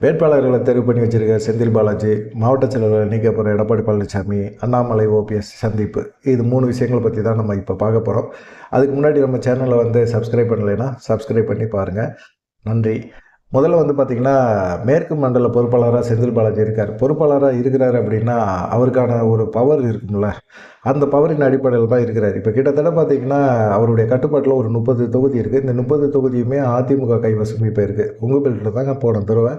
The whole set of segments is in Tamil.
வேட்பாளர்களை தெரிவு பண்ணி வச்சிருக்க செந்தில் பாலாஜி மாவட்ட செயலாளர் நீக்க போகிற எடப்பாடி பழனிசாமி அண்ணாமலை ஓபிஎஸ் சந்திப்பு. இது மூணு விஷயங்களை பற்றி தான் நம்ம இப்போ பார்க்க போகிறோம் அதுக்கு முன்னாடி நம்ம சேனலை வந்து சப்ஸ்கிரைப் பண்ணலைன்னா சப்ஸ்கிரைப் பண்ணி பாருங்கள் நன்றி. முதல்ல வந்து பார்த்திங்கன்னா மேற்கு மண்டல பொறுப்பாளராக செந்தில் பாலாஜி இருக்கார். பொறுப்பாளராக இருக்கிறார் அப்படின்னா அவருக்கான ஒரு பவர் இருக்கும்ல. அந்த பவரின் அடிப்படையில் தான் இருக்கிறார். இப்போ கிட்டத்தட்ட பார்த்தீங்கன்னா அவருடைய கட்டுப்பாட்டில் ஒரு முப்பது தொகுதி இருக்குது இந்த முப்பது தொகுதியுமே அதிமுக கைவசம் இப்போ இருக்குது கொங்குபேட்டில் தாங்க போன தடவை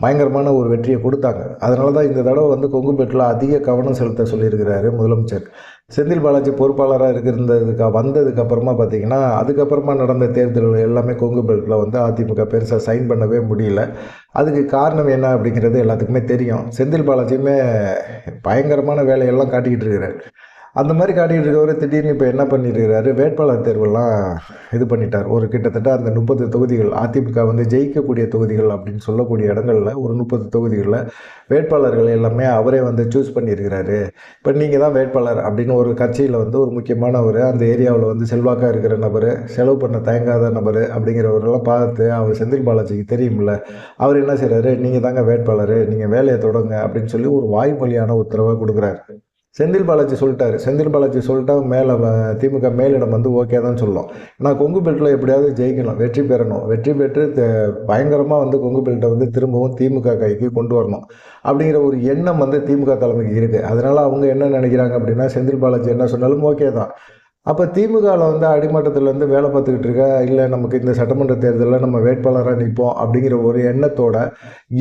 பயங்கரமான ஒரு வெற்றியை கொடுத்தாங்க. அதனால தான் இந்த தடவை வந்து கொங்குபேட்டில் அதிக கவனம் செலுத்த சொல்லியிருக்கிறாரு முதலமைச்சர். செந்தில் பாலாஜி பொறுப்பாளராக இருக்கிறதுக்கு வந்ததுக்கு அப்புறமா பார்த்தீங்கன்னா அதுக்கப்புறமா நடந்த தேர்தல்கள் எல்லாமே கொங்குபேட்டில் வந்து அதிமுக பெருசாக சைன் பண்ணவே முடியல. அதுக்கு காரணம் என்ன அப்படிங்கிறது எல்லாத்துக்குமே தெரியும். செந்தில் பாலாஜியுமே பயங்கரமான வேலையெல்லாம் காட்டிக்கிட்டு இருக்கிறார். அந்த மாதிரி காட்டிகிட்டு இருக்கவர் திடீர்னு இப்போ என்ன பண்ணியிருக்கிறாரு வேட்பாளர் தேர்வெல்லாம் இது பண்ணிட்டார். ஒரு கிட்டத்தட்ட அந்த முப்பது தொகுதிகள் அதிமுக வந்து ஜெயிக்கக்கூடிய தொகுதிகள் அப்படின்னு சொல்லக்கூடிய இடங்களில் ஒரு முப்பது தொகுதிகளில் வேட்பாளர்கள் எல்லாமே அவரே வந்து சூஸ் பண்ணியிருக்கிறாரு இப்போ நீங்கள் தான் வேட்பாளர் அப்படின்னு ஒரு கட்சியில் வந்து ஒரு முக்கியமானவர் அந்த ஏரியாவில் வந்து செல்வாக்காக இருக்கிற நபர் செலவு பண்ண தயங்காத நபர் அப்படிங்கிறவரெல்லாம் பார்த்து அவர் செந்தில் பாலாஜிக்கு தெரியும்ல. அவர் என்ன செய்கிறாரு நீங்கள் தாங்க வேட்பாளர் நீங்கள் வேலையை தொடங்க அப்படின்னு சொல்லி ஒரு வாய்மொழியான உத்தரவை கொடுக்குறாரு. செந்தில் பாலாஜி சொல்லிட்டாரு. செந்தில் பாலாஜி சொல்லிட்டா மேலே திமுக மேலிடம் வந்து ஓகே தான் சொல்லும். ஆனால் கொங்கு பெல்ட்டில் எப்படியாவது ஜெயிக்கணும் வெற்றி பெறணும். வெற்றி பெற்று பயங்கரமாக வந்து கொங்கு பெல்ட்டை வந்து திரும்பவும் திமுக கைக்கு கொண்டு வரணும். அப்படிங்கிற ஒரு எண்ணம் வந்து திமுக தலைமைக்கு இருக்குது அதனால் அவங்க என்ன நினைக்கிறாங்க அப்படின்னா செந்தில் பாலாஜி என்ன சொன்னாலும் ஓகே தான். அப்போ திமுகவில் வந்து அடிமட்டத்திலேருந்து வேலை பார்த்துக்கிட்டு இருக்க? இல்லை நமக்கு இந்த சட்டமன்ற தேர்தலில் நம்ம வேட்பாளராக நிற்போம் அப்படிங்கிற ஒரு எண்ணத்தோட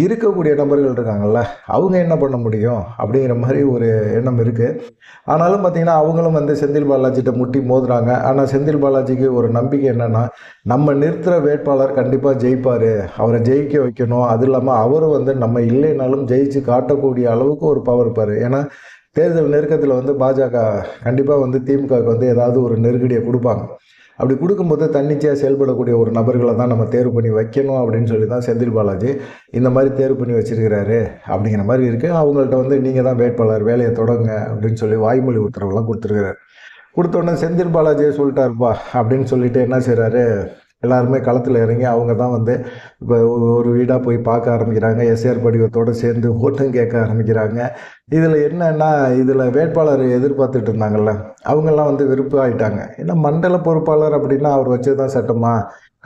இருக்கக்கூடிய நபர்கள் இருக்காங்கல்ல அவங்க என்ன பண்ண முடியும் அப்படிங்கிற மாதிரி ஒரு எண்ணம் இருக்குது ஆனாலும் பார்த்திங்கன்னா அவங்களும் வந்து செந்தில் பாலாஜிகிட்ட முட்டி மோதுறாங்க. ஆனால் செந்தில் பாலாஜிக்கு ஒரு நம்பிக்கை என்னென்னா நம்ம நிறுத்துகிற வேட்பாளர் கண்டிப்பாக ஜெயிப்பார். அவரை ஜெயிக்க வைக்கணும். அது இல்லாமல் அவரும் வந்து நம்ம இல்லைனாலும் ஜெயிச்சு காட்டக்கூடிய அளவுக்கு ஒரு பவர் இருப்பார். ஏன்னா தேர்தல் நெருக்கத்தில் வந்து பாஜக கண்டிப்பாக வந்து திமுகவுக்கு வந்து ஏதாவது ஒரு நெருக்கடியை கொடுப்பாங்க. அப்படி கொடுக்கும்போது தன்னிச்சையாக செயல்படக்கூடிய ஒரு நபர்களை தான் நம்ம தேர்வு பண்ணி வைக்கணும் அப்படின்னு சொல்லி தான் செந்தில் பாலாஜி இந்த மாதிரி தேர்வு பண்ணி வச்சிருக்கிறாரு அப்படிங்கிற மாதிரி இருக்குது அவங்கள்ட்ட வந்து நீங்கள் தான் வேட்பாளர் வேலையை தொடங்க அப்படின்னு சொல்லி வாய்மொழி உத்தரவுலாம் கொடுத்துருக்குறாரு. கொடுத்தோடனே செந்தில் பாலாஜியை சொல்லிட்டாருப்பா அப்படின்னு சொல்லிட்டு என்ன செய்கிறாரு எல்லாருமே களத்தில் இறங்கி அவங்க தான் வந்து இப்போ ஒரு வீடாக போய் பார்க்க ஆரம்பிக்கிறாங்க. எஸ்ஆர் படிவத்தோடு சேர்ந்து ஓட்டம் கேட்க ஆரம்பிக்கிறாங்க. இதில் என்னன்னா இதில் வேட்பாளர் எதிர்பார்த்துட்டு இருந்தாங்கல்ல அவங்கெல்லாம் வந்து விருப்பம் ஆகிட்டாங்க ஏன்னா மண்டல பொறுப்பாளர் அப்படின்னா அவர் வச்சது தான் சட்டமா?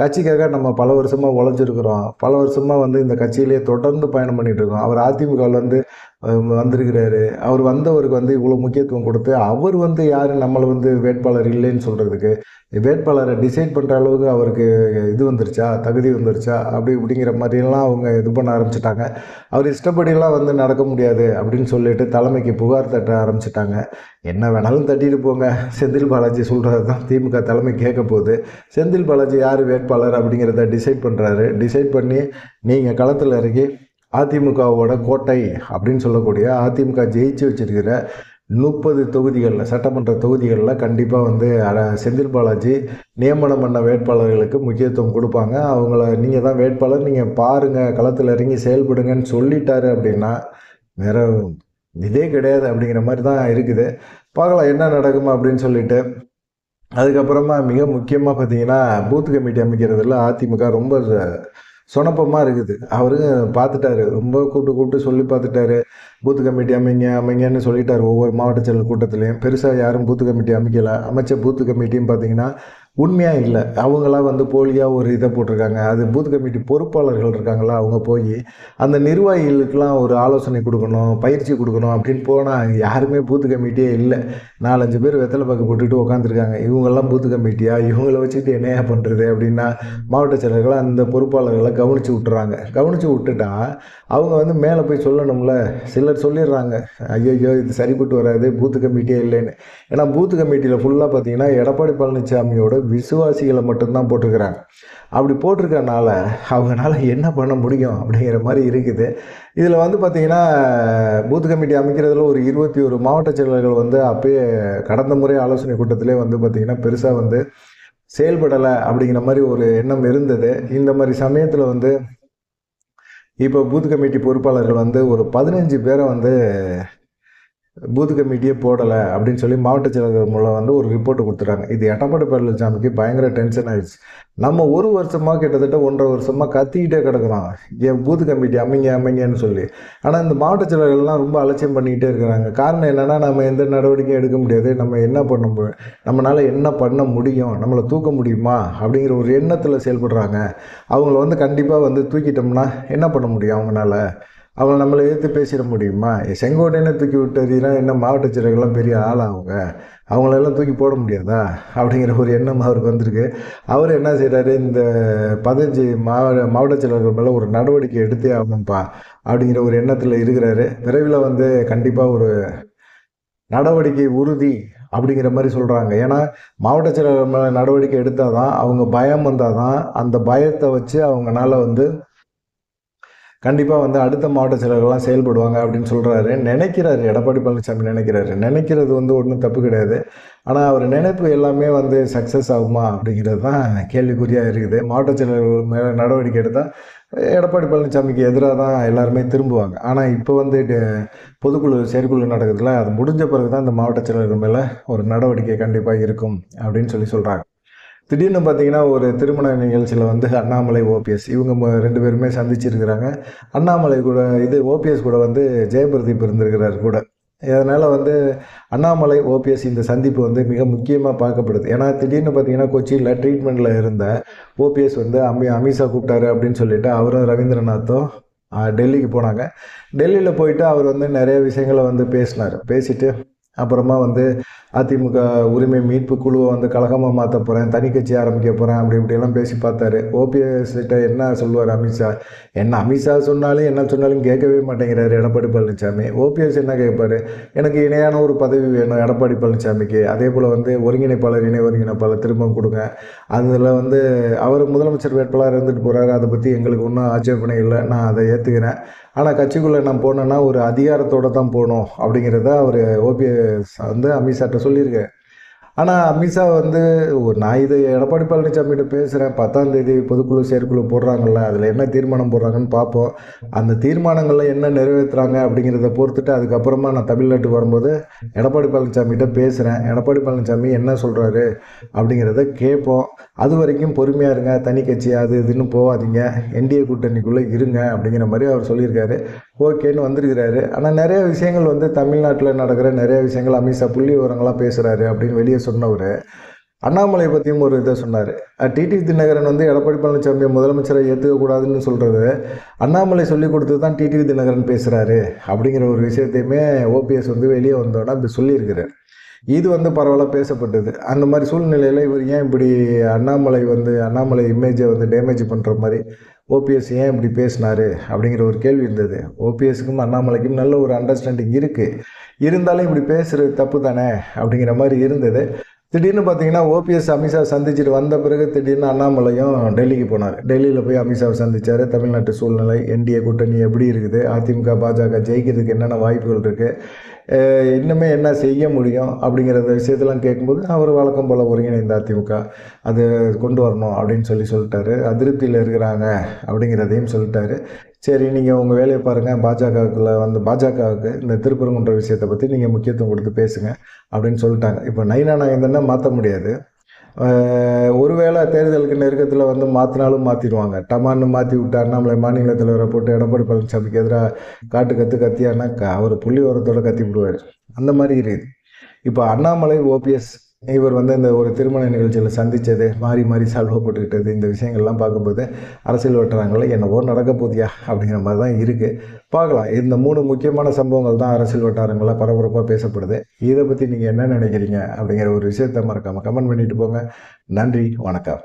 கட்சிக்காக நம்ம பல வருஷமாக உழைச்சிருக்கிறோம். பல வருஷமாக வந்து இந்த கட்சியிலேயே தொடர்ந்து பயணம் பண்ணிகிட்டு இருக்கோம். அவர் அதிமுகவில் வந்து வந்திருக்கிறாரு. அவர் வந்தவருக்கு வந்து இவ்வளோ முக்கியத்துவம் கொடுத்து அவர் வந்து யார் நம்மளை வந்து வேட்பாளர் இல்லைன்னு சொல்கிறதுக்கு வேட்பாளரை டிசைட் பண்ணுற அளவுக்கு அவருக்கு இது வந்துருச்சா தகுதி வந்துருச்சா அப்படி இப்படிங்கிற மாதிரியெல்லாம் அவங்க இது பண்ண ஆரம்பிச்சிட்டாங்க. அவர் இஷ்டப்படியெல்லாம் வந்து நடக்க முடியாது அப்படின்னு சொல்லிட்டு தலைமைக்கு புகார் தட்ட ஆரம்பிச்சிட்டாங்க. என்ன வேணாலும் தட்டிட்டு போங்க. செந்தில் பாலாஜி சொல்கிறது தான் திமுக தலைமை கேட்க போகுது. செந்தில் பாலாஜி யார் வேட்பாளர் அப்படிங்கிறத டிசைட் பண்ணுறாரு டிசைட் பண்ணி நீங்கள் களத்தில் இறங்கி அதிமுகவோட கோட்டை அப்படின்னு சொல்லக்கூடிய அதிமுக ஜெயிச்சு வச்சிருக்கிற முப்பது தொகுதிகளில் சட்டமன்ற தொகுதிகளில் கண்டிப்பாக வந்து செந்தில் பாலாஜி நியமனம் பண்ண வேட்பாளர்களுக்கு முக்கியத்துவம் கொடுப்பாங்க. அவங்கள நீங்கள் தான் வேட்பாளர் நீங்கள் பாருங்கள் களத்தில் இறங்கி செயல்படுங்கன்னு சொல்லிட்டாரு அப்படின்னா வேற இதே கிடையாது அப்படிங்கிற மாதிரி தான் இருக்குது. பார்க்கலாம் என்ன நடக்கும் அப்படின்னு சொல்லிட்டு. அதுக்கப்புறமா மிக முக்கியமாக பார்த்தீங்கன்னா பூத் கமிட்டி அமைக்கிறதுல அதிமுக ரொம்ப சொனப்பமாக இருக்குது. அவரும் பார்த்துட்டாரு ரொம்ப கூப்பிட்டு கூப்பிட்டு சொல்லி பார்த்துட்டாரு பூத்து கமிட்டி அமைங்க அமைங்கன்னு சொல்லிட்டார் ஒவ்வொரு மாவட்ட செயலர் கூட்டத்திலையும். பெருசாக யாரும் பூத்து கமிட்டி அமைக்கலை. அமைச்ச பூத்து கமிட்டின்னு பார்த்தீங்கன்னா உண்மையாக இல்லை. அவங்களாம் வந்து போலியாக ஒரு இதை போட்டிருக்காங்க. அது பூத் கமிட்டி பொறுப்பாளர்கள் இருக்காங்களா? அவங்க போய் அந்த நிர்வாகிகளுக்கெல்லாம் ஒரு ஆலோசனை கொடுக்கணும் பயிற்சி கொடுக்கணும் அப்படின்னு போனால் யாருமே பூத் கமிட்டியே இல்லை. நாலஞ்சு பேர் வெத்தலை பக்கம் போட்டுட்டு உட்காந்துருக்காங்க இவங்கெல்லாம் பூத் கமிட்டியா? இவங்கள வச்சுட்டு என்னையா பண்ணுறது அப்படின்னா மாவட்ட செயலர்களை அந்த பொறுப்பாளர்களை கவனித்து விட்டுறாங்க. கவனித்து விட்டுட்டா அவங்க வந்து மேலே போய் சொல்லணும்ல. சிலர் சொல்லிடுறாங்க. ஐயோ இது சரிப்பட்டு வராது. பூத்து கமிட்டியே இல்லைன்னு. ஏன்னா பூத்து கமிட்டியில் ஃபுல்லாக பார்த்தீங்கன்னா எடப்பாடி பழனிசாமியோட விசுவாசிகளை மட்டும்தான் போட்டிருக்கிறாங்க. அப்படி போட்டிருக்கனால அவங்களால என்ன பண்ண முடியும் அப்படிங்கிற மாதிரி இருக்குது. இதில் வந்து பார்த்திங்கன்னா பூத் கமிட்டி அமைக்கிறதுல ஒரு இருபத்தி ஒரு மாவட்ட செயலர்கள் வந்து அப்பயே கடந்த முறை ஆலோசனை கூட்டத்திலே வந்து பார்த்திங்கன்னா பெருசாக வந்து செயல்படலை அப்படிங்கிற மாதிரி ஒரு எண்ணம் இருந்தது. இந்த மாதிரி சமயத்தில் வந்து இப்போ பூத் கமிட்டி பொறுப்பாளர்கள் வந்து ஒரு பதினஞ்சு பேரை வந்து பூத் கமிட்டியே போடலை அப்படின்னு சொல்லி மாவட்ட செயலர்கள் மூலம் வந்து ஒரு ரிப்போர்ட் கொடுத்துட்டாங்க. இது எட்டப்பாடி பழனிசாமிக்கு பயங்கர டென்ஷன் ஆயிடுச்சு. நம்ம ஒரு வருஷமாக கிட்டத்தட்ட ஒன்றரை வருஷமாக கத்திக்கிட்டே கிடக்குறோம். என் பூத் கமிட்டி அமைங்க அமைங்கன்னு சொல்லி. ஆனால் இந்த மாவட்ட செயலர்கள்லாம் ரொம்ப அலட்சியம் பண்ணிக்கிட்டே இருக்கிறாங்க. காரணம் என்னென்னா நம்ம எந்த நடவடிக்கையும் எடுக்க முடியாது. நம்ம என்ன பண்ண நம்மளால் என்ன பண்ண முடியும்? நம்மளை தூக்க முடியுமா? அப்படிங்கிற ஒரு எண்ணத்தில் செயல்படுறாங்க. அவங்கள வந்து கண்டிப்பாக வந்து தூக்கிட்டோம்னா என்ன பண்ண முடியும் அவங்களால? அவங்கள நம்மளை எதிர்த்து பேசிட முடியுமா? செங்கோட்டையனை தூக்கி விட்டதுனா என்ன மாவட்ட செயலர்கள்லாம் பெரிய ஆள் அவங்க? அவங்களெல்லாம் தூக்கி போட முடியாதா? அப்படிங்கிற ஒரு எண்ணம் அவருக்கு வந்திருக்கு. அவர் என்ன செய்கிறாரு இந்த பதினஞ்சு மாவட்ட மாவட்ட செயலர்கள் மேலே ஒரு நடவடிக்கை எடுத்தே ஆகணும்ப்பா அப்படிங்கிற ஒரு எண்ணத்தில் இருக்கிறாரு. விரைவில் வந்து கண்டிப்பாக ஒரு நடவடிக்கை உறுதி அப்படிங்கிற மாதிரி சொல்கிறாங்க ஏன்னா மாவட்ட செயலர்கள் மேலே நடவடிக்கை எடுத்தால் தான் அவங்க பயம் வந்தால் தான் அந்த பயத்தை வச்சு அவங்கனால வந்து கண்டிப்பாக வந்து அடுத்த மாவட்ட செயலர்கள்லாம் செயல்படுவாங்க அப்படின்னு சொல்கிறாரு நினைக்கிறாரு. எடப்பாடி பழனிசாமி நினைக்கிறாரு. நினைக்கிறது வந்து ஒன்றும் தப்பு கிடையாது. ஆனால் அவர் நினைப்பு எல்லாமே வந்து சக்ஸஸ் ஆகுமா அப்படிங்கிறது தான் கேள்விக்குறியாக இருக்குது. மாவட்ட செயலர்கள் மேலே நடவடிக்கை எடுத்தால் எடப்பாடி பழனிசாமிக்கு எதிராக தான் எல்லாருமே திரும்புவாங்க. ஆனால் இப்போ வந்து பொதுக்குழு செயற்குழு நடக்கிறதுல அது முடிஞ்ச பிறகு தான் இந்த மாவட்ட செயலர்கள் மேலே ஒரு நடவடிக்கை கண்டிப்பாக இருக்கும் அப்படின்னு சொல்லி சொல்கிறாங்க திடீர்னு பார்த்தீங்கன்னா ஒரு திருமண நிகழ்ச்சியில் வந்து அண்ணாமலை ஓபிஎஸ் இவங்க ரெண்டு பேருமே சந்திச்சிருக்கிறாங்க. அண்ணாமலை கூட இது ஓபிஎஸ் கூட வந்து ஜெயபிரதீப் இருந்திருக்கிறார் கூட. அதனால் வந்து அண்ணாமலை ஓபிஎஸ் இந்த சந்திப்பு வந்து மிக முக்கியமாக பார்க்கப்படுது. ஏன்னா திடீர்னு பார்த்தீங்கன்னா கொச்சியில் ட்ரீட்மெண்ட்டில் இருந்த ஓபிஎஸ் வந்து அமி அமித்ஷா கூப்பிட்டாரு அப்படின்னு சொல்லிட்டு அவரும் ரவீந்திரநாத்தும் டெல்லிக்கு போனாங்க. டெல்லியில் போயிட்டு அவர் வந்து நிறைய விஷயங்களை வந்து பேசினார். பேசிட்டு அப்புறமா வந்து அதிமுக உரிமை மீட்பு குழுவை வந்து கழகமாக மாற்ற போகிறேன் தனி கட்சி ஆரம்பிக்க போகிறேன் அப்படி இப்படியெல்லாம் பேசி பார்த்தாரு. ஓபிஎஸ் கிட்ட என்ன சொல்லுவார் அமித்ஷா? என்ன அமித்ஷா சொன்னாலும் என்ன சொன்னாலும் கேட்கவே மாட்டேங்கிறாரு எடப்பாடி பழனிசாமி ஓபிஎஸ் என்ன கேட்பாரு? எனக்கு இணையான ஒரு பதவி வேணும் எடப்பாடி பழனிசாமிக்கு அதே போல் வந்து ஒருங்கிணைப்பாளர் இணை ஒருங்கிணைப்பாளர் திரும்ப கொடுங்க. அதில் வந்து அவர் முதலமைச்சர் வேட்பாளர் இருந்துட்டு போகிறாரு அதை பற்றி எங்களுக்கு ஒன்றும் ஆட்சேபனை இல்லை. நான் அதை ஏற்றுக்கிறேன் ஆனால் கட்சிக்குள்ளே நான் போனேன்னா ஒரு அதிகாரத்தோடு தான் போகணும் அப்படிங்கிறத அவர் ஓபிஎஸ் வந்து அமித்ஷாட்ட சொல்லியிருக்கேன் ஆனால் அமித்ஷா வந்து நான் இது எடப்பாடி பழனிசாமிகிட்ட பேசுகிறேன் பத்தாம் தேதி பொதுக்குழு செயற்குழு போடுறாங்கல்ல அதில் என்ன தீர்மானம் போடுறாங்கன்னு பார்ப்போம் அந்த தீர்மானங்களில் என்ன நிறைவேற்றுறாங்க அப்படிங்கிறத பொறுத்துட்டு அதுக்கப்புறமா நான் தமிழ்நாட்டுக்கு வரும்போது எடப்பாடி பழனிசாமிகிட்ட பேசுகிறேன் எடப்பாடி பழனிசாமி என்ன சொல்கிறாரு அப்படிங்கிறத கேட்போம். அது வரைக்கும் பொறுமையாக இருங்க. தனி கட்சி அது இதுன்னு போகாதீங்க என்டிஏ கூட்டணிக்குள்ளே இருங்க அப்படிங்கிற மாதிரி அவர் சொல்லியிருக்காரு. ஓகேன்னு வந்திருக்கிறாரு. ஆனால் நிறைய விஷயங்கள் வந்து தமிழ்நாட்டில் நடக்கிற நிறைய விஷயங்கள் அமித்ஷா புள்ளி விவரங்களாக பேசுகிறாரு அப்படின்னு வெளியே சொன்னவர். அண்ணாமலை பற்றியும் ஒரு இதை சொன்னார். டிடி தினகரன் வந்து எடப்பாடி பழனிசாமியை முதலமைச்சரை ஏற்றுக்கக்கூடாதுன்னு சொல்கிறது அண்ணாமலை சொல்லி கொடுத்து தான் டிடி தினகரன் பேசுகிறாரு அப்படிங்கிற ஒரு விஷயத்தையுமே ஓபிஎஸ் வந்து வெளியே வந்தோன்னா இப்படி சொல்லியிருக்கிறார். இது வந்து பரவாயில்ல பேசப்பட்டது. அந்த மாதிரி சூழ்நிலையில் இவர் ஏன் இப்படி அண்ணாமலை வந்து அண்ணாமலை இமேஜை வந்து டேமேஜ் பண்ணுற மாதிரி ஓபிஎஸ் ஏன் இப்படி பேசினாரு அப்படிங்கிற ஒரு கேள்வி இருந்தது. ஓபிஎஸ்க்கும் அண்ணாமலைக்கும் நல்ல ஒரு அண்டர்ஸ்டாண்டிங் இருக்குது இருந்தாலும் இப்படி பேசுகிறது தப்பு தானே அப்படிங்கிற மாதிரி இருந்தது. திடீர்னு பார்த்தீங்கன்னா ஓபிஎஸ் அமித்ஷா சந்திச்சுட்டு வந்த பிறகு திடீர்னு அண்ணாமலையும் டெல்லிக்கு போனார். டெல்லியில் போய் அமித்ஷாவை சந்திச்சார். தமிழ்நாட்டு சூழ்நிலை என்டிஏ கூட்டணி எப்படி இருக்குது? அதிமுக பாஜக ஜெயிக்கிறதுக்கு என்னென்ன வாய்ப்புகள் இருக்குது இன்னுமே என்ன செய்ய முடியும் அப்படிங்கிற விஷயத்தெல்லாம் கேட்கும்போது அவர் வழக்கம் போல் ஒருங்கிணைந்த அதிமுக. அது கொண்டு வரணும் அப்படின்னு சொல்லி சொல்லிட்டாரு. அதிருப்தியில் இருக்கிறாங்க அப்படிங்கிறதையும் சொல்லிட்டாரு. சரி நீங்கள் உங்கள் வேலையை பாருங்கள் பாஜகவுக்குள்ள வந்து பாஜகவுக்கு இந்த திருப்பரங்குன்ற விஷயத்தை பற்றி நீங்கள் முக்கியத்துவம் கொடுத்து பேசுங்க அப்படின்னு சொல்லிட்டாங்க. இப்போ நைனா நாயந்தன்னா மாற்ற முடியாது. ஒருவேளை தேர்தலுக்கு நெருக்கத்தில் வந்து மாற்றினாலும் மாற்றிடுவாங்க டமான்னு மாற்றி விட்டு அண்ணாமலை மாநில தலைவரை போட்டு எடப்பாடி பழனிசாமிக்கு எதிராக காட்டு கற்று கத்தியானா க- அவர் புள்ளி உரத்தோடு கத்தி விடுவார். அந்த மாதிரி இருக்குது இப்போ அண்ணாமலை ஓபிஎஸ் இவர் வந்து இந்த ஒரு திருமண நிகழ்ச்சியில் சந்தித்தது மாறி மாறி சால்வா போட்டுக்கிட்டது இந்த விஷயங்கள்லாம் பார்க்கும்போது அரசியல் வட்டாரங்களில் என்னவோ நடக்க போதியா அப்படிங்கிற மாதிரி தான் இருக்குது பார்க்கலாம். இந்த மூணு முக்கியமான சம்பவங்கள் தான் அரசியல் வட்டாரங்களில் பரபரப்பாக பேசப்படுது. இதை பற்றி நீங்கள் என்ன நினைக்கிறீங்க அப்படிங்கிற ஒரு விஷயத்த மறக்காமல் கமெண்ட் பண்ணிட்டு போங்க. நன்றி. வணக்கம்.